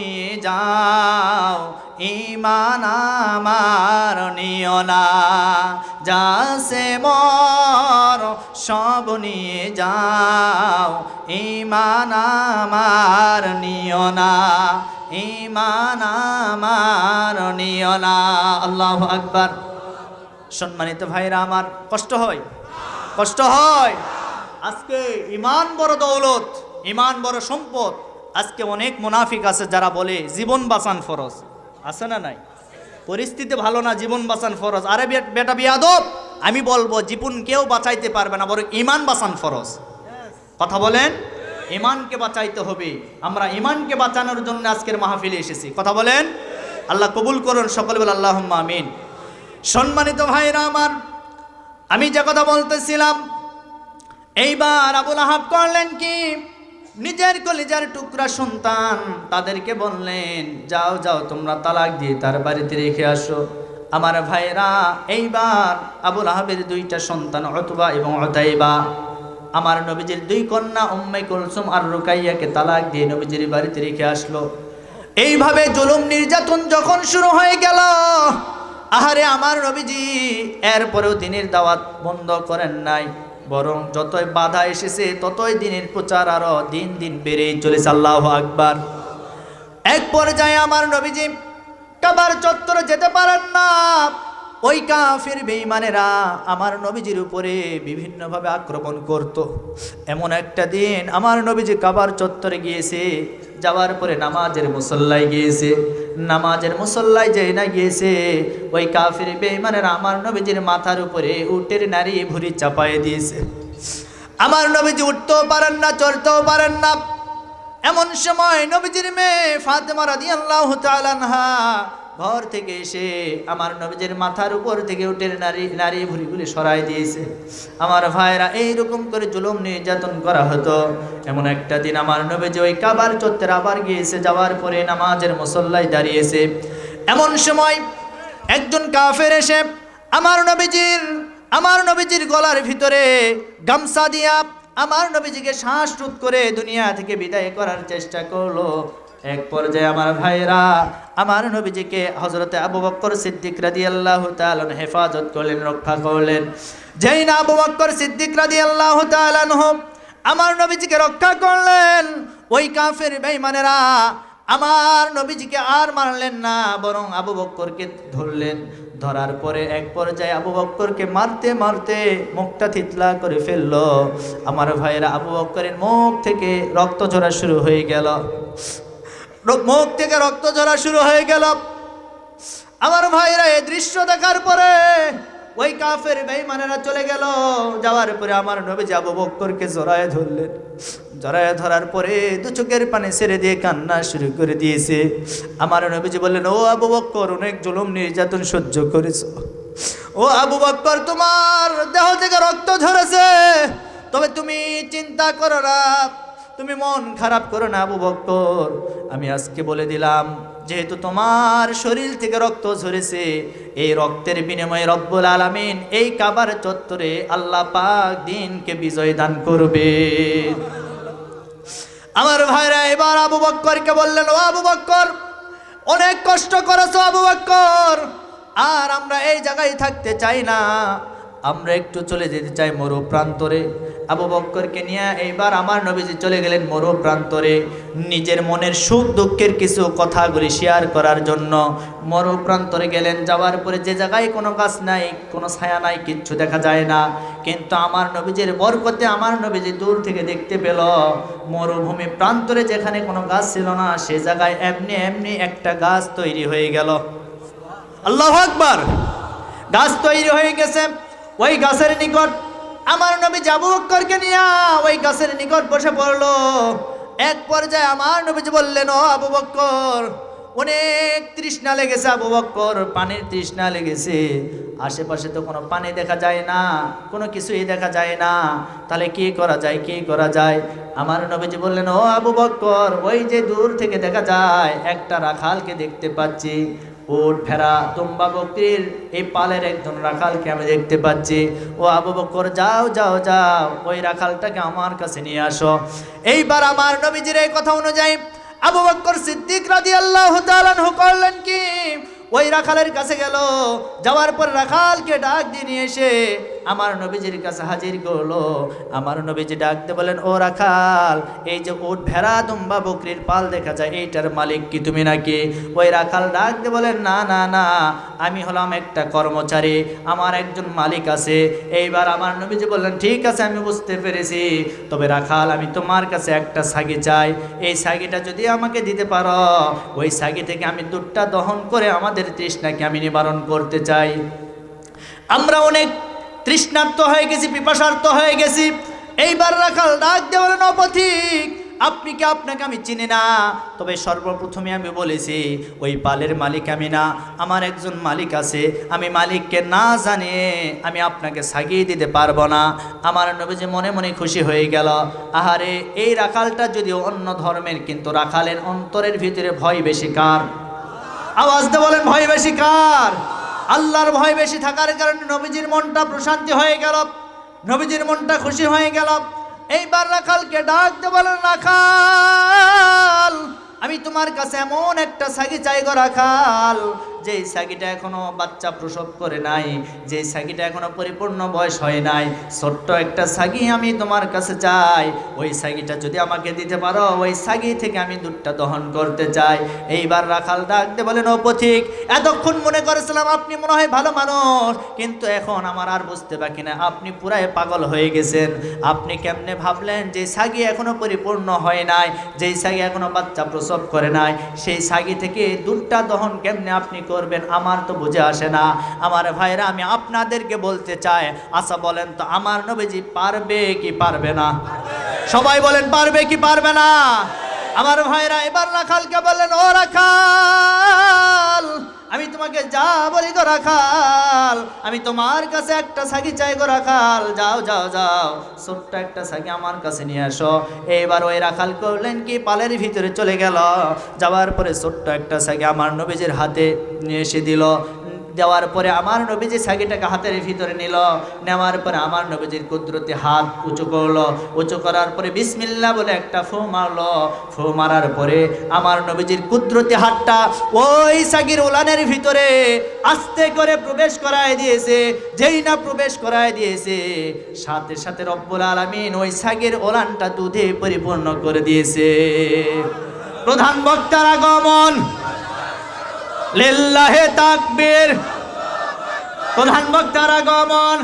নিয়ে যাও ইমান আমার নিও না। যা সে মর, সব নিয়ে যাও ইমান আমার নিও না। ইমান আমার নিও না। আল্লাহ আকবার। সম্মানিত ভাইরা, আমার কষ্ট হয়। কষ্ট হয়। আজকে ইমান বড় দৌলত ইমান বড় সম্পদ। আজকে অনেক মুনাফিক আছে যারা বলে জীবন বাঁচান ফরজ। আছে না নাই? পরিস্থিতি ভালো না, জীবন বাঁচান ফরজ। আরে বেটা বিয়াদব, আমি বলব, জীবন কেউ বাঁচাইতে পারবে না, বরং ইমান বাঁচান ফরজ। কথা বলেন? ইমানকে বাঁচাইতে হবে। আমরা ইমানকে বাঁচানোর জন্য আজকের মাহফিলে এসেছি। কথা বলেন? আল্লাহ কবুল করুন, সকলে বলে আল্লাহ আমিন। সম্মানিত ভাইরা আমার, আমি যে কথা বলতেছিলাম, এইবার আবুল আহাব করলেন কি? নিজের কলিজার টুকরা সন্তান তাদেরকে বললেন, যাও যাও, তোমরা তালাক দিয়ে তার বাড়িতে রেখে আসো। আমার ভাইরা এইবার আবুল আহাবের দুইটা সন্তান অতবা এবং অতাইবা আমার নবীজির দুই কন্যা উম্মাই কুলসুম আর রুকাইয়াকে তালাক দিয়ে নবীজির বাড়িতে রেখে আসলো। এইভাবে জুলুম নির্যাতন যখন শুরু হয়ে গেল, আহারে আমার নবীজি, এরপরেও দিনের দাওয়াত বন্ধ করেন নাই। বরং যতই বাধা এসেছে, ততই দিনের প্রচার আরও দিন দিন বেড়েই চলেছে। আল্লাহ আকবার। এক পর্যায়ে আমার নবীজি কাবার চত্বরে যেতে পারেন না। ওই কাফির বেঈমানেরা আমার নবীজির উপরে বিভিন্নভাবে আক্রমণ করত। এমন একটা দিন আমার নবীজি কাবার চত্বরে গিয়েছে, যাওয়ার পরে নামাজের মুসল্লায় গিয়েছে। নামাজের মুসল্লায় যে না গিয়েছে, ওই কাফির বেঈমানেরা আমার নবীজির মাথার উপরে উটের নারী ভুরি চাপায়ে দিয়েছে। আমার নবীজি উঠতেও পারেন না, চড়তেও পারেন না। এমন সময় নবীজির মেয়ে ফাতেমা রাদিয়াল্লাহু তাআলা আনহা ঘর থেকে এসে আমার নবীজির মাথার উপর থেকে উঠে নারী নারী ভুড়িগুলি সরাই দিয়েছে। আমার ভাইরা এইরকম করে জুলুম নির্যাতন করা হতো। এমন একটা দিন আমার নবীজি ওই কাবার চত্বরে আবার গিয়েছে, যাওয়ার পরে নামাজের মুসল্লায় দাঁড়িয়েছে। এমন সময় একজন কাফের এসে আমার নবীজির আমার নবীজির গলার ভিতরে গামছা দিয়া আমার নবীজিকে শ্বাস রোধ করে দুনিয়া থেকে বিদায় করার চেষ্টা করল। এক পর্যায়ে আমার ভাইরা আমার নবীজিকে হজরতে আবু বক্কর সিদ্দিক রাদি আল্লাহ তালন হেফাজত করলেন, রক্ষা করলেন। যেই না আবু বক্কর সিদ্দিক রাদি আল্লাহ তালন আমার নবীজিকে রক্ষা করলেন, ওই কাফের বেঈমানেরা আমার নবীজিকে আর মারলেন না, বরং আবু বক্করকে ধরলেন। ধরার পরে এক পর্যায়ে আবু বক্করকে মারতে মারতে মুখটা থিতলা করে ফেলল। আমার ভাইয়েরা আবু বক্করের মুখ থেকে রক্ত ঝরা শুরু হয়ে গেল। মুখ থেকে রক্ত ঝরা শুরু হয়ে গেল। আমার ভাইরা এই দৃশ্য দেখার পরে ওই কাফের বেঈমানেরা চলে গেল। যাওয়ার পরে আমার নবীজি আবু বক্করকে জড়ায় ধরলেন। জড়ায় ধরার পরে দু চোখের পানি ছেড়ে দিয়ে কান্না শুরু করে দিয়েছে। আমার নবীজি বললেন, ও আবু বক্কর, অনেক জুলুম, নির্যাতন সহ্য করেছ। ও আবু বক্কর, তোমার দেহ থেকে রক্ত ঝরেছে। তবে তুমি চিন্তা করো না। তুমি মন খারাপ করো না, আবু বক্কর। আমি আজকে বলে দিলাম, যেহেতু তোমার শরীর থেকে রক্ত ঝরেছে, এই রক্তের বিনিময়ে রব্বুল আলামিন এই কাবার চত্বরে আল্লাহ পাক দিনকে বিজয় দান করবে। আমার ভাইরা, এবার আবু বক্করকে বললেন, ও আবু বক্কর, অনেক কষ্ট করেছ আবু বক্কর, আর আমরা এই জায়গায় থাকতে চাই না। আমরা একটু চলে যেতে চাই মরু প্রান্তরে। আবু বক্করকে নিয়ে এইবার আমার নবীজি চলে গেলেন মরু প্রান্তরে। নিজের মনের সুখ দুঃখের কিছু কথাগুলি শেয়ার করার জন্য। মরু প্রান্তরে গেলেন, যাওয়ার পরে যে জায়গায় কোনো গাছ নাই, কোনো ছায়া নাই, কিচ্ছু দেখা যায় না। কিন্তু আমার নবীজির বরকতে আমার নবীজি দূর থেকে দেখতে পেল মরুভূমি প্রান্তরে যেখানে কোনো গাছ ছিল না, সে জায়গায় এমনি এমনি একটা গাছ তৈরি হয়ে গেল। আল্লাহ আকবার! গাছ তৈরি হয়ে গেছে। ওই গাছের নিকট, আমার নবী জাবু বক্করকে নিয়ে ওই গাছের নিকট বসে পড়ল। এক পর্যায়ে আমার নবীজি বললেন, ও আবু বক্কর, অনেক তৃষ্ণা লেগেছে আবু বক্কর, পানির তৃষ্ণা লেগেছে। আশেপাশে তো কোনো পানি দেখা যায় না, কোনো কিছুই দেখা যায় না। তাহলে কি করা যায়, কি করা যায়? আমার নবীজি বললেন, ও আবু বক্কর, ওই যে দূর থেকে দেখা যায়, একটা রাখালকে দেখতে পাচ্ছি। উট ভেড়া তুম্বা বকরির এই পালের একজন রাখালকে আমি দেখতে পাচ্ছি। ও আবু বকর, যাও যাও যাও, ওই রাখালটাকে আমার কাছে নিয়ে আসো। এইবার আমার নবীজির এই কথা অনুযায়ী আবু বক্কর সিদ্দিক রাজি আল্লাহ করলেন কি? ওই রাখালের কাছে গেল। যাওয়ার পর রাখালকে ডাক দিয়ে নিয়ে এসে আমার নবীজির কাছে হাজির করল, আমার নবীজি ডাকতে বলেন, ও রাখাল, এই যে উট ভেড়া দুম্বা বকরির পাল দেখা যায়, এইটার মালিক কি তুমি নাকি? ওই রাখাল ডাকতে বলেন, না না না, আমি হলাম একটা কর্মচারী, আমার একজন মালিক আছে। এইবার আমার নবীজি বললেন, ঠিক আছে, আমি বুঝতে পেরেছি, তবে রাখাল, আমি তোমার কাছে একটা সাগি চাই, এই সাগিটা যদি আমাকে দিতে পারো, ওই সাগি থেকে আমি দুধটা দহন করে আমাদের তৃষ্ণাকে আমি নিবারণ করতে চাই। আমরা অনেক তৃষ্ণার্ত হয়ে গেছি, পিপাসার্ত হয়ে গেছি। এইবার রাখাল ডাক দেওয়ার অপথিক আপনি কি আপনাকে আমি চিনি না? তবে সর্বপ্রথমে আমি বলেছি, ওই পালের মালিক আমি না, আমার একজন মালিক আছে, আমি মালিককে না জানিয়ে আমি আপনাকে সাগিয়ে দিতে পারব না। আমার নবীজি মনে মনে খুশি হয়ে গেল। আহারে, এই রাখালটা যদিও অন্য ধর্মের, কিন্তু রাখালের অন্তরের ভিতরে ভয় বেশি কার? আওয়াজ দিয়ে বলেন, ভয় বেশি কার? আল্লাহর ভয় বেশি থাকার কারণে নবীজির মনটা প্রশান্তি হয়ে গেল, নবীজির মনটা খুশি হয়ে গেল। এইবার রাখালকে ডাকতে বলেন রাখাল, আমি তোমার কাছে এমন একটা সাগি চাইগো রাখাল যে সাগিটা এখনও বাচ্চা প্রসব করে নাই, যে সাগিটা এখনও পরিপূর্ণ বয়স হয় নাই, ছোট্ট একটা সাগি আমি তোমার কাছে চাই। ওই সাগিটা যদি আমাকে দিতে পারো, ওই সাগি থেকে আমি দুধটা দহন করতে চাই। এইবার রাখাল ডাকতে বলেন, ও পথিক, এতক্ষণ মনে করেছিলাম আপনি মনে হয় ভালো মানুষ, কিন্তু এখন আমার আর বুঝতে বাকি না আপনি পুরাই পাগল হয়ে গেছেন। আপনি কেমনে ভাবলেন যে সাগি এখনও পরিপূর্ণ হয় নাই যেই সাগি এখনও বাচ্চা প্রসব করে নাই? সেই সাগি থেকে দুধটা দহন কেমনে আপনি করবেন, আমার তো বুঝে আসে না। আমার ভাইরা আমি আপনাদেরকে বলতে চাই আশা বলেন তো, আমার নবীজি পারবে কি পারবে না? সবাই বলেন, পারবে কি পারবে না? আমার ভাইরা এবার রাখালকে বলেন, ও রাখাল! আমি তোমাকে যা বলি গো রাখাল, আমি তোমার কাছে একটা সাগি চাই গো রাখাল। যাও যাও যাও, ছোট্ট একটা সাগি আমার কাছে নিয়ে আসো এবার ওই রাখাল করলেন কি? পালের ভিতরে চলে গেল। যাওয়ার পরে ছোট্ট একটা সাগি আমার নবীজির হাতে নিয়ে এসে দিল। দেওয়ার পরে আমার নবীজি সাগিটাকে হাতের ভিতরে নিল, নেওয়ার পরে আমার নবীজির কুদরতি হাত উঁচু করল। উঁচু করার পরে বিসমিল্লা বলে একটা ফু মারলো। ফু মারার পরে আমার নবীজির কুদরতি হাতটা ওই সাগির ওলানের ভিতরে আস্তে করে প্রবেশ করায় দিয়েছে। যেই না প্রবেশ করায় দিয়েছে, সাথে সাথে রব্বুল আলামিন ওই সাগির ওলানটা দুধে পরিপূর্ণ করে দিয়েছে। প্রধান বক্তার আগমন। লিল্লাহে তাকবীর। প্রধান বক্তার আগমন।